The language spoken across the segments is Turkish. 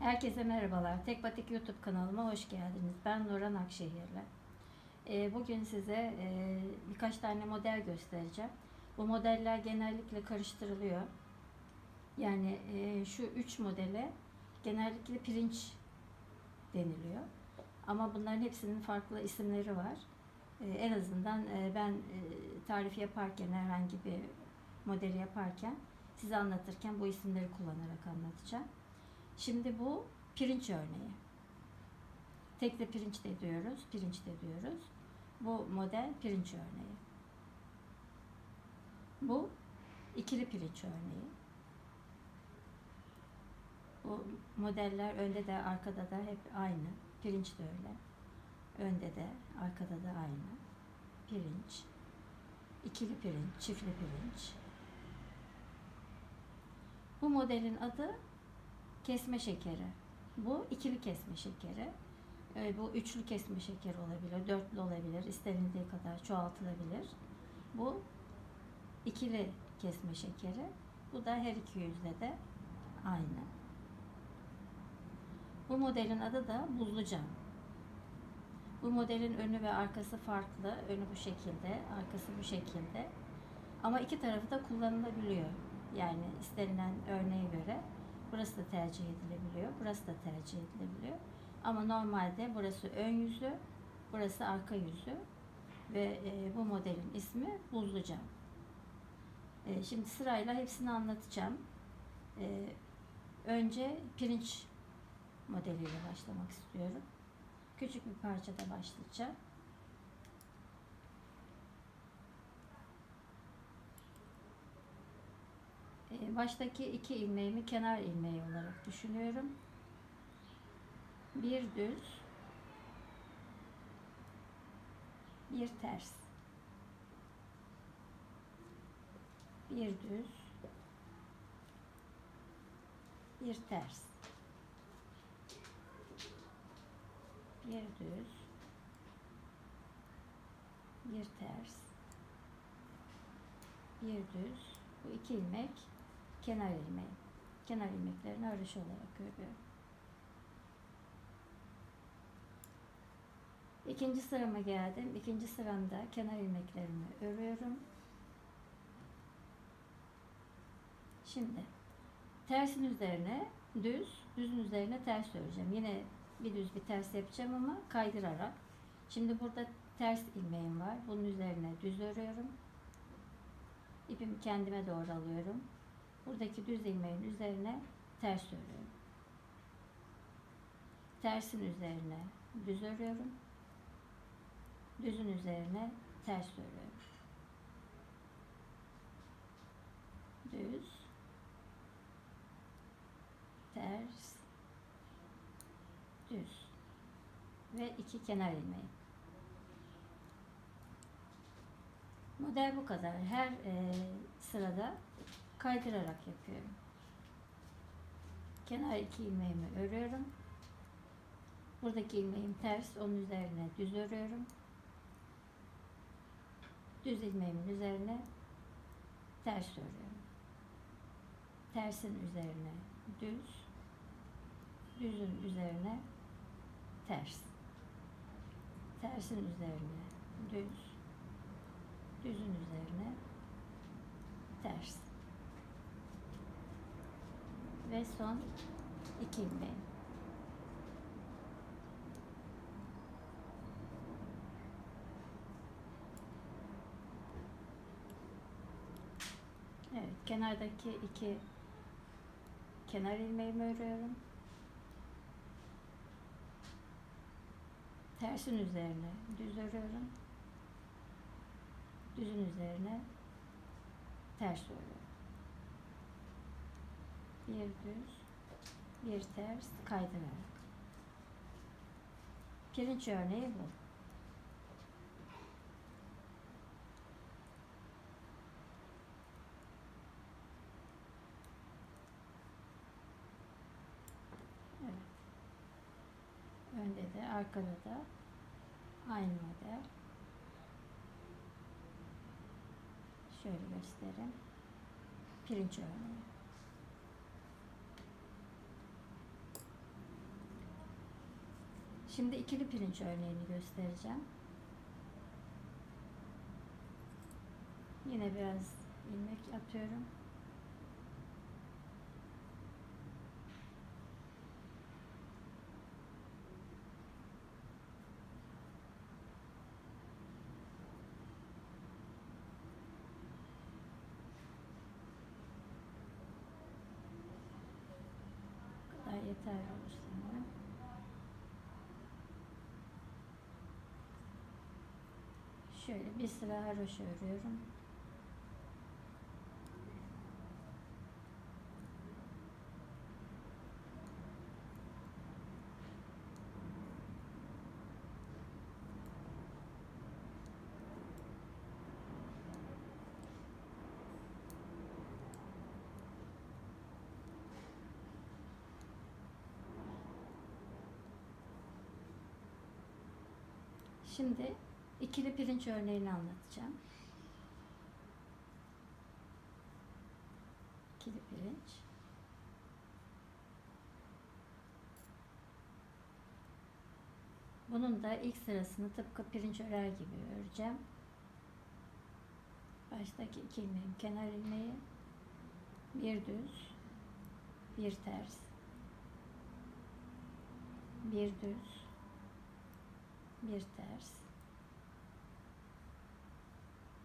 Herkese merhabalar. Tek Batik YouTube kanalıma hoş geldiniz. Ben Nurhan Akşehirli. Ee, Bugün size e, birkaç tane model göstereceğim. Bu modeller genellikle karıştırılıyor. Yani e, şu üç modele genellikle pirinç deniliyor. Ama bunların hepsinin farklı isimleri var. E, En azından e, ben e, tarif yaparken herhangi bir modeli yaparken size anlatırken bu isimleri kullanarak anlatacağım. Şimdi bu pirinç örneği. Tekle pirinç de diyoruz, pirinç de diyoruz. Bu model pirinç örneği. Bu ikili pirinç örneği. Bu modeller önde de arkada da hep aynı. Pirinç de öyle. Önde de arkada da aynı. Pirinç. ikili pirinç, çiftli pirinç. Bu modelin adı kesme şekeri. Bu ikili kesme şekeri. Ee, bu üçlü kesme şekeri olabilir, dörtlü olabilir, istenildiği kadar çoğaltılabilir. Bu ikili kesme şekeri. Bu da her iki yüzde de aynı. Bu modelin adı da buzlu cam. Bu modelin önü ve arkası farklı. Önü bu şekilde, arkası bu şekilde. Ama iki tarafı da kullanılabiliyor. Yani istenilen örneğe göre burası da tercih edilebiliyor, burası da tercih edilebiliyor. Ama normalde burası ön yüzü, burası arka yüzü ve e, bu modelin ismi buzlu cam. E, şimdi sırayla hepsini anlatacağım. E, önce pirinç modeliyle başlamak istiyorum. Küçük bir parçada başlayacağım. Baştaki iki ilmeğimi kenar ilmeği olarak düşünüyorum. Bir düz, bir ters. Bir düz, bir ters. Bir düz, bir ters. Bir düz. Bu iki ilmek kenar ilmeği. Kenar ilmeklerini örüş olarak örüyorum. İkinci sırama geldim. İkinci sıramda kenar ilmeklerimi örüyorum. Şimdi tersin üzerine düz, düzün üzerine ters öreceğim. Yine bir düz bir ters yapacağım ama kaydırarak. Şimdi burada ters ilmeğim var. Bunun üzerine düz örüyorum. İpimi kendime doğru alıyorum. Buradaki düz ilmeğin üzerine ters örüyorum. Tersin üzerine düz örüyorum. Düzün üzerine ters örüyorum. Düz, ters, düz ve iki kenar ilmeği. Model bu kadar. Her e, sırada kaydırarak yapıyorum. Kenar iki ilmeğimi örüyorum. Buradaki ilmeğim ters. Onun üzerine düz örüyorum. Düz ilmeğimin üzerine ters örüyorum. Tersin üzerine düz. Düzün üzerine ters. Tersin üzerine düz. Düzün üzerine ters ve son iki ilmeği. Evet, kenardaki iki kenar ilmeğimi örüyorum. Tersin üzerine düz örüyorum. Düzün üzerine ters örüyorum bir düz, bir ters kaydırarak. Pirinç örneği bu. Evet. Önde de arkada da aynı model. Şöyle göstereyim. Pirinç örneği. Şimdi ikili pirinç örneğini göstereceğim. Yine biraz ilmek atıyorum. Bu kadar yeterli olur sanırım. Şöyle bir sıra haroşa örüyorum. Şimdi ikili pirinç örneğini anlatacağım. İkili pirinç. Bunun da ilk sırasını tıpkı pirinç örer gibi öreceğim. Baştaki iki ilmeğin kenar ilmeği, bir düz, bir ters, bir düz, bir ters,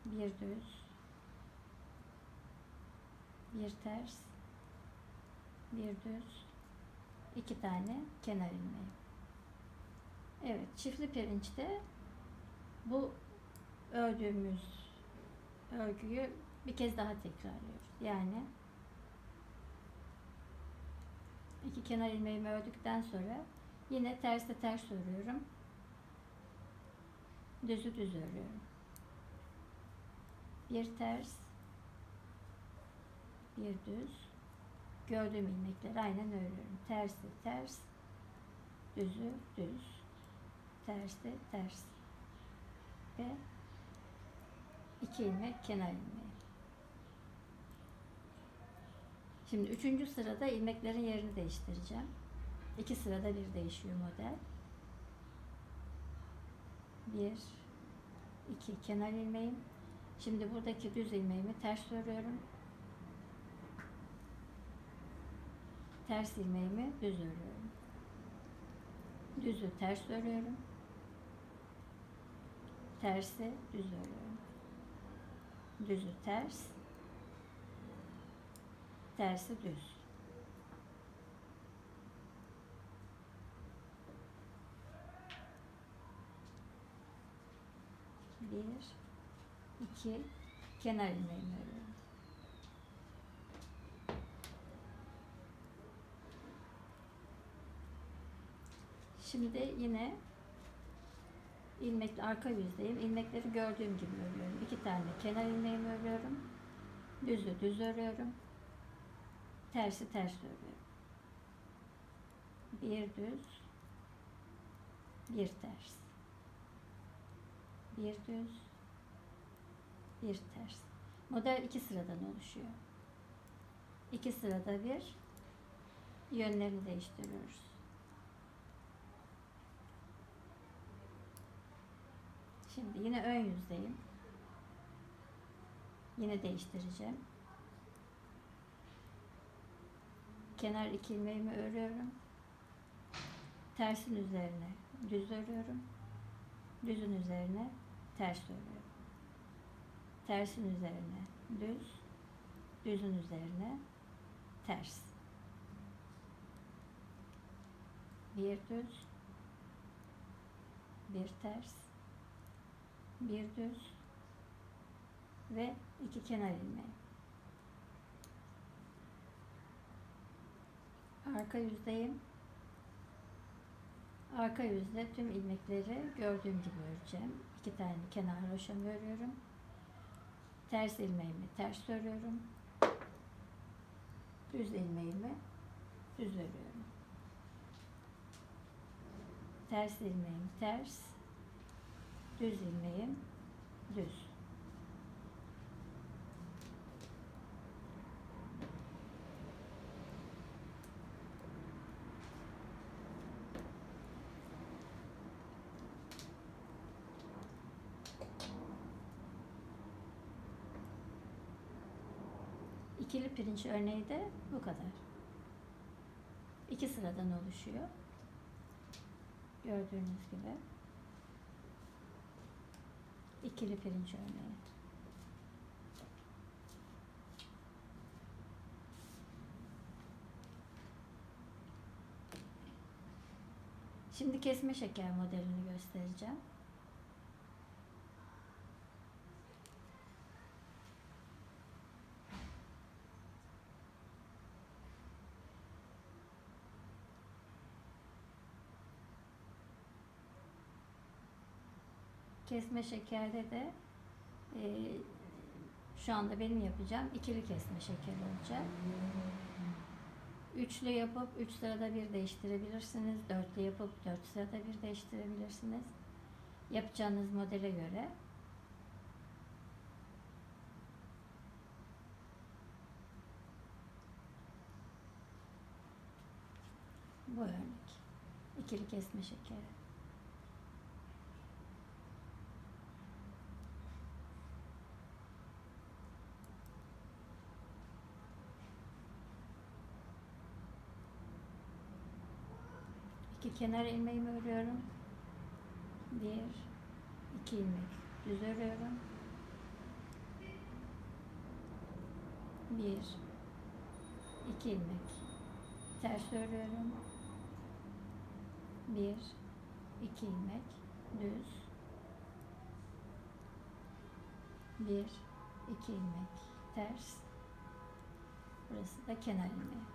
bir düz, bir ters, bir düz, iki tane kenar ilmeği. Evet, çiftli pirinçte bu ördüğümüz örgüyü bir kez daha tekrarlıyoruz. Yani iki kenar ilmeğimi ördükten sonra yine terste ters örüyorum. Düzü düz örüyorum. Bir ters, bir düz. Gördüğüm ilmekleri aynen örüyorum. Tersi ters, düzü düz. Tersi ters. Ve iki ilmek kenar ilmeği. Şimdi üçüncü sırada ilmeklerin yerini değiştireceğim. İki sırada bir değişiyor model. Bir, iki kenar ilmeğim. Şimdi buradaki düz ilmeğimi ters örüyorum. Ters ilmeğimi düz örüyorum. Düzü ters örüyorum. Tersi düz örüyorum. Düzü ters. Tersi düz. Bir, iki, kenar ilmeğimi örüyorum. Şimdi yine ilmek arka yüzdeyim. İlmekleri gördüğüm gibi örüyorum. İki tane kenar ilmeğimi örüyorum. Düzü düz örüyorum. Tersi ters örüyorum. Bir düz, bir ters. Bir düz, bir ters. Model iki sıradan oluşuyor. İki sırada bir yönlerini değiştiriyoruz. Şimdi yine ön yüzdeyim. Yine değiştireceğim. Kenar iki ilmeğimi örüyorum. Tersin üzerine düz örüyorum. Düzün üzerine ters örüyorum. Tersin üzerine düz, düzün üzerine ters. Bir düz, bir ters, bir düz ve iki kenar ilmeği. Arka yüzdeyim. Arka yüzde tüm ilmekleri gördüğüm gibi öreceğim. İki tane kenar roşamı örüyorum. Ters ilmeğimi ters örüyorum. Düz ilmeğimi düz örüyorum. Ters ilmeğim ters. Düz ilmeğim düz. İkili pirinç örneği de bu kadar. İki sıradan oluşuyor. Gördüğünüz gibi. İkili pirinç örneği. Şimdi kesme şeker modelini göstereceğim. Kesme şekerde de e, şu anda benim yapacağım ikili kesme şeker olacak. Üçlü yapıp üç sırada bir değiştirebilirsiniz. Dörtlü yapıp dört sırada bir değiştirebilirsiniz. Yapacağınız modele göre. Bu örnek. İkili kesme şekeri. İki kenar ilmeğimi örüyorum. Bir, iki ilmek düz örüyorum. Bir, iki ilmek ters örüyorum. Bir, iki ilmek düz. Bir, iki ilmek ters. Burası da kenar ilmeği.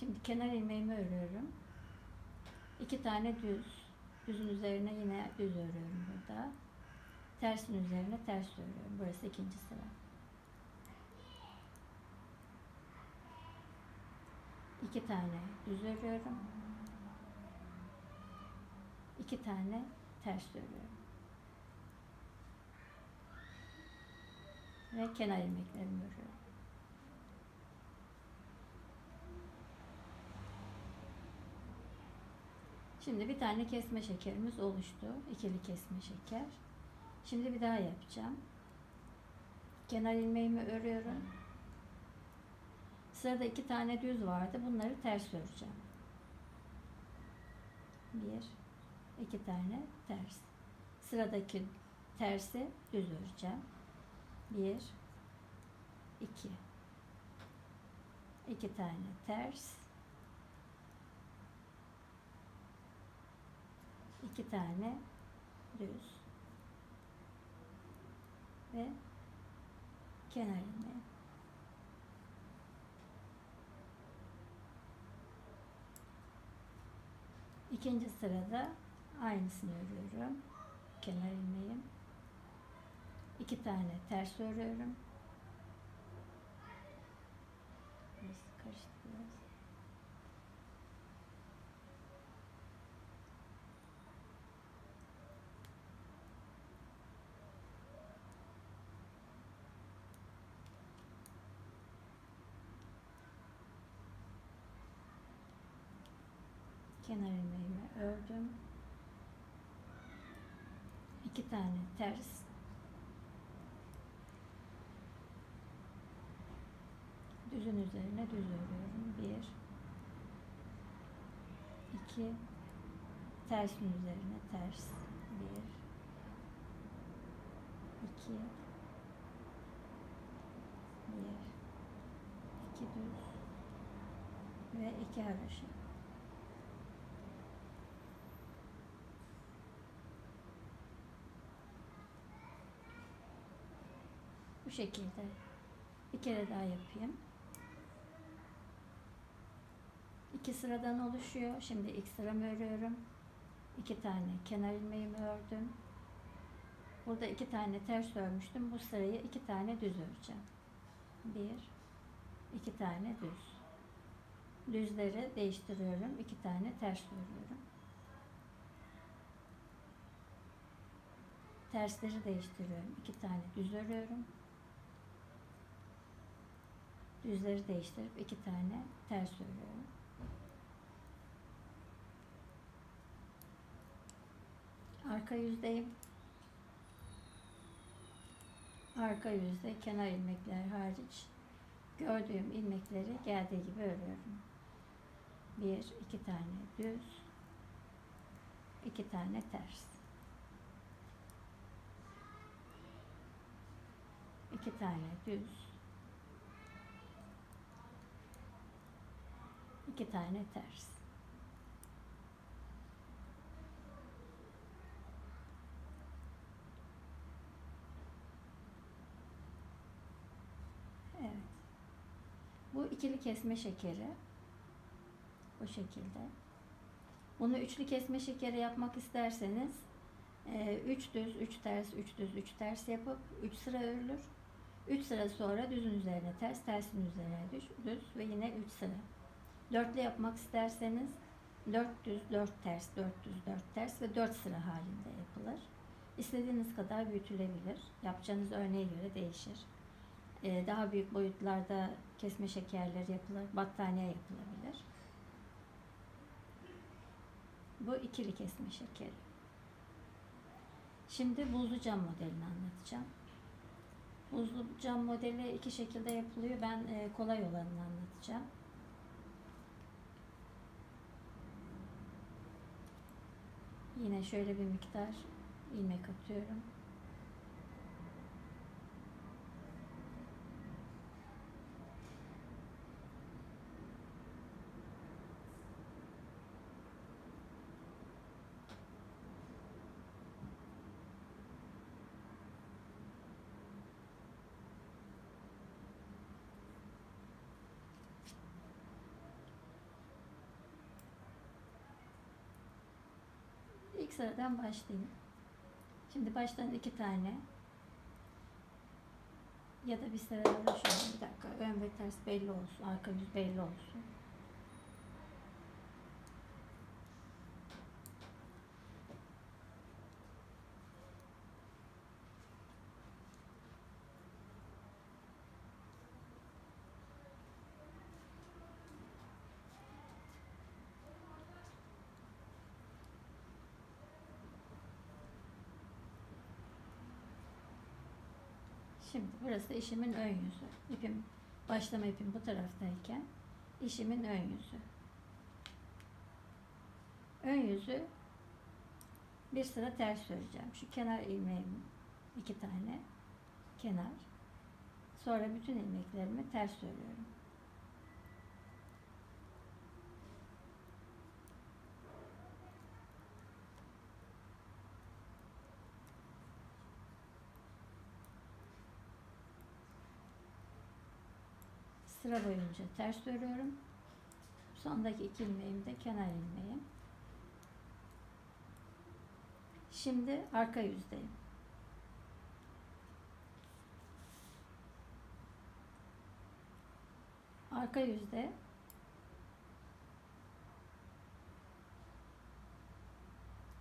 Şimdi kenar ilmeğimi örüyorum. İki tane düz. Düzün üzerine yine düz örüyorum burada. Tersin üzerine ters örüyorum. Burası ikinci sıra. İki tane düz örüyorum. İki tane ters örüyorum. Ve kenar ilmeklerimi örüyorum. Şimdi bir tane kesme şekerimiz oluştu. İkili kesme şeker. Şimdi bir daha yapacağım. Kenar ilmeğimi örüyorum. Sırada iki tane düz vardı. Bunları ters öreceğim. Bir, iki tane ters. Sıradaki tersi düz öreceğim. Bir, iki. İki tane ters. İki tane düz ve kenar ilmeği. İkinci sırada aynısını örüyorum. Kenar ilmeğim. İki tane ters örüyorum. Burası karıştı biraz. kenar ilmeğimi ördüm. İki tane ters. Düzün üzerine düz örüyorum. Bir, iki, tersin üzerine ters. Bir, iki, bir, iki düz ve iki haroşa. Bu şekilde bir kere daha yapayım. İki sıradan oluşuyor. Şimdi ilk sıramı örüyorum. İki tane kenar ilmeğimi ördüm. Burada iki tane ters örmüştüm. Bu sırayı iki tane düz öreceğim. Bir, iki tane düz. Düzleri değiştiriyorum. İki tane ters örüyorum. Tersleri değiştiriyorum. İki tane düz örüyorum. Düzleri değiştirip iki tane ters örüyorum. Arka yüzdeyim. arka yüzde kenar ilmekler hariç gördüğüm ilmekleri geldiği gibi örüyorum. Bir, iki tane düz, iki tane ters. iki tane düz, iki tane ters. Evet. Bu ikili kesme şekeri. Bu şekilde. Bunu üçlü kesme şekeri yapmak isterseniz 3 düz, 3 ters, 3 düz, 3 ters yapıp 3 sıra örülür. 3 sıra sonra düzün üzerine ters, tersin üzerine düz, düz ve yine 3 sıra. Dörtlü yapmak isterseniz 4 düz, 4 ters, 4 düz, 4 ters ve 4 sıra halinde yapılır. İstediğiniz kadar büyütülebilir. Yapacağınız örneğe göre değişir. Ee, daha büyük boyutlarda kesme şekerleri yapılır, battaniye yapılabilir. Bu ikili kesme şekeri. Şimdi buzlu cam modelini anlatacağım. Buzlu cam modeli iki şekilde yapılıyor. Ben e, kolay olanını anlatacağım. Yine şöyle bir miktar ilmek atıyorum. İlk sıradan başlayayım. Şimdi baştan iki tane ya da bir sırada şöyle bir dakika ön ve ters belli olsun, arka yüz belli olsun. Şimdi burası işimin ön yüzü. İpim, başlama ipim bu taraftayken işimin ön yüzü. Ön yüzü bir sıra ters öreceğim. Şu kenar ilmeğim iki tane kenar. Sonra bütün ilmeklerimi ters örüyorum. Sıra boyunca ters örüyorum. Sondaki iki ilmeğim de kenar ilmeğim. Şimdi arka yüzdeyim. Arka yüzde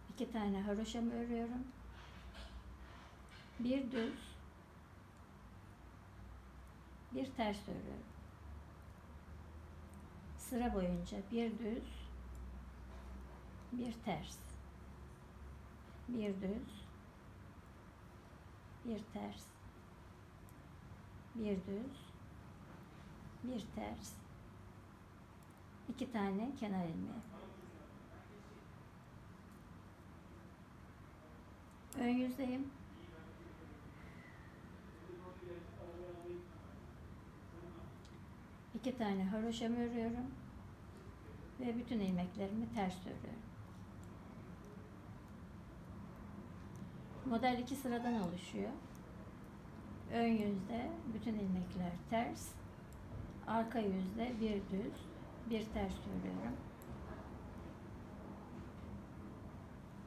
iki tane haroşamı örüyorum. Bir düz, bir ters örüyorum sıra boyunca bir düz, bir ters, bir düz, bir ters, bir düz, bir ters, iki tane kenar ilmeği. Ön yüzdeyim. İki tane haroşamı örüyorum ve bütün ilmeklerimi ters örüyorum. Model iki sıradan oluşuyor. Ön yüzde bütün ilmekler ters, arka yüzde bir düz, bir ters örüyorum.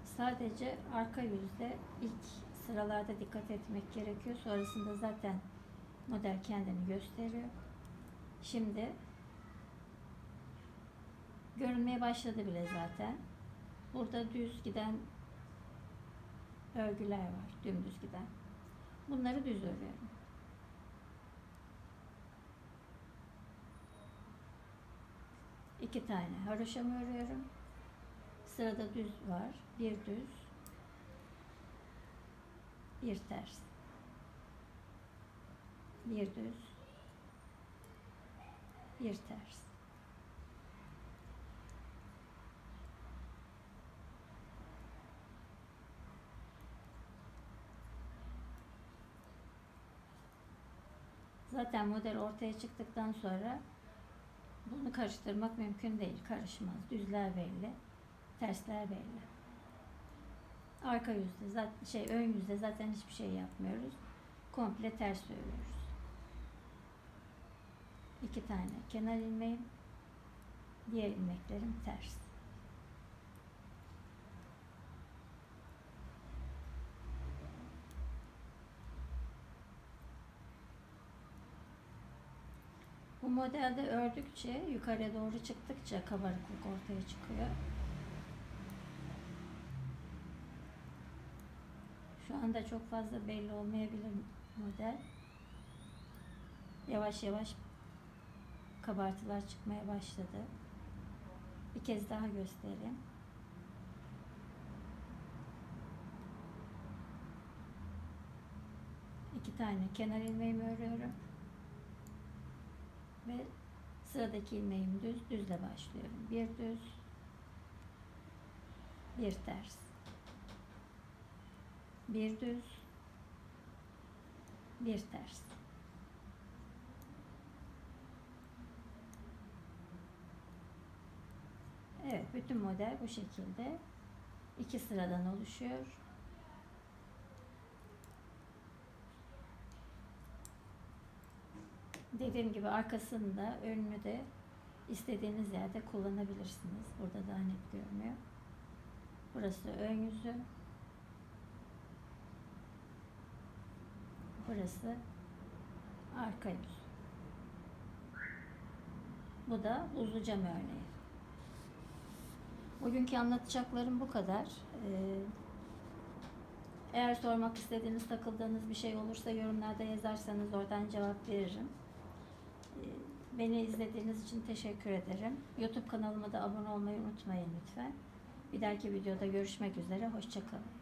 Sadece arka yüzde ilk sıralarda dikkat etmek gerekiyor. Sonrasında zaten model kendini gösteriyor. Şimdi görünmeye başladı bile zaten. Burada düz giden örgüler var, dümdüz giden. Bunları düz örüyorum. İki tane haroşamı örüyorum. Sırada düz var. Bir düz, bir ters. bir düz, bir ters. Zaten model ortaya çıktıktan sonra bunu karıştırmak mümkün değil. Karışmaz. Düzler belli, tersler belli. Arka yüzde zaten şey ön yüzde zaten hiçbir şey yapmıyoruz. Komple ters örüyoruz. İki tane kenar ilmeğim, diğer ilmeklerim ters. Bu modelde ördükçe yukarı doğru çıktıkça kabarıklık ortaya çıkıyor. Şu anda çok fazla belli olmayabilir model. Yavaş yavaş kabartılar çıkmaya başladı. Bir kez daha göstereyim. İki tane kenar ilmeğimi örüyorum. Ve sıradaki ilmeğim düz, düzle başlıyorum. Bir düz, bir ters. Bir düz, bir ters. Evet, bütün model bu şekilde. iki sıradan oluşuyor. Dediğim gibi arkasını da önünü de istediğiniz yerde kullanabilirsiniz. Burada daha net görünüyor. Burası ön yüzü. Burası arka yüz. Bu da uzun cam örneği. Bugünkü anlatacaklarım bu kadar. Ee, eğer sormak istediğiniz, takıldığınız bir şey olursa yorumlarda yazarsanız oradan cevap veririm. Ee, Beni izlediğiniz için teşekkür ederim. YouTube kanalıma da abone olmayı unutmayın lütfen. Bir dahaki videoda görüşmek üzere. Hoşçakalın.